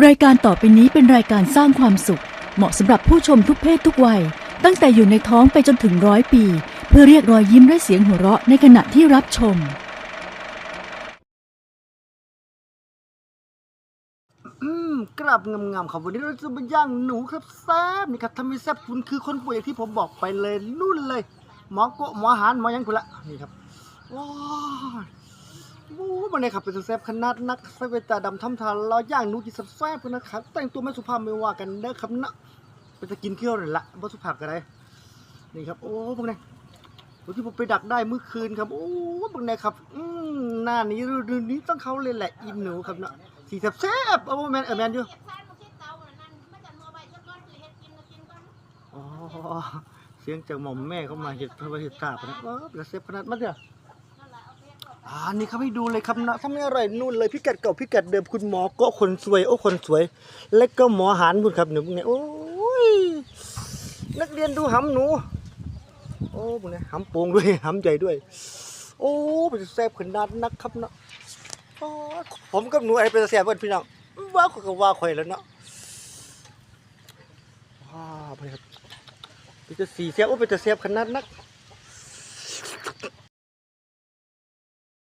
รายการต่อไปนี้เป็นรายการสร้างความสุข เหมาะสำหรับผู้ชมทุกเพศทุกวัย ตั้งแต่อยู่ในท้องไปจนถึงร้อยปี เพื่อเรียกรอยยิ้มและเสียงหัวเราะในขณะที่รับชม อืมกราบงามๆครับวันนี้เราจะมาย่างหนูครับแซ่บนี่ครับทำให้แซ่บคุณคือคนป่วยอย่างที่ผมบอกไปเลยนู่นเลย หมอโกะหมอหานหมอยังคุณละนี่ครับว้าว โอ้มันเลยครับเป็นแซ่บขนาดนักใส่เวตาดำทำทานเราย่างหนูกินแซ่บๆกันนะครับ แต่งตัวไม่สุภาพไม่ว่ากันเด้อครับนะเป็นจะกินเคี้ยวเลยละบ่สุภาพกันเลยนี่ครับ โอ้พวกนี้วันที่ผมไปดักได้เมื่อคืนครับ โอ้พวกนี้ครับ อืมหน้านี้ฤดูนี้ต้องเขาเลยแหละ อินหนูครับเนาะสีแซ่บๆเอาแมนเออแมนอยู่เสียงจากหม่อมแม่เขามาเห็ดพระเห็ดกาบนะเออกระเซฟขนาดมันเนี่ย อ่านี่ครับให้ดูเลยครับนะถ้าไม่อร่อยนู่นเลยพิกัดเก่าพิกัดเดิมคุณหมอก็คนสวยโอ้คนสวย และก็หมอหานบุญครับหนูเนี่ยโอ้ยนักเรียนดูหำหนู โอ้บุญเนี่ยหำโป่งด้วยหำใหญ่ด้วย โอ้เป็นแซ่บขนาดนักครับเนาะอ๋อผมกับหนูอะไรเป็นแซ่บเพื่อนพี่น้องว้าวก็ว่าข่อยแล้วเนาะว้าวไปครับเป็นจะสีเสียบโอ้เป็นจะเสียบขนาดนัก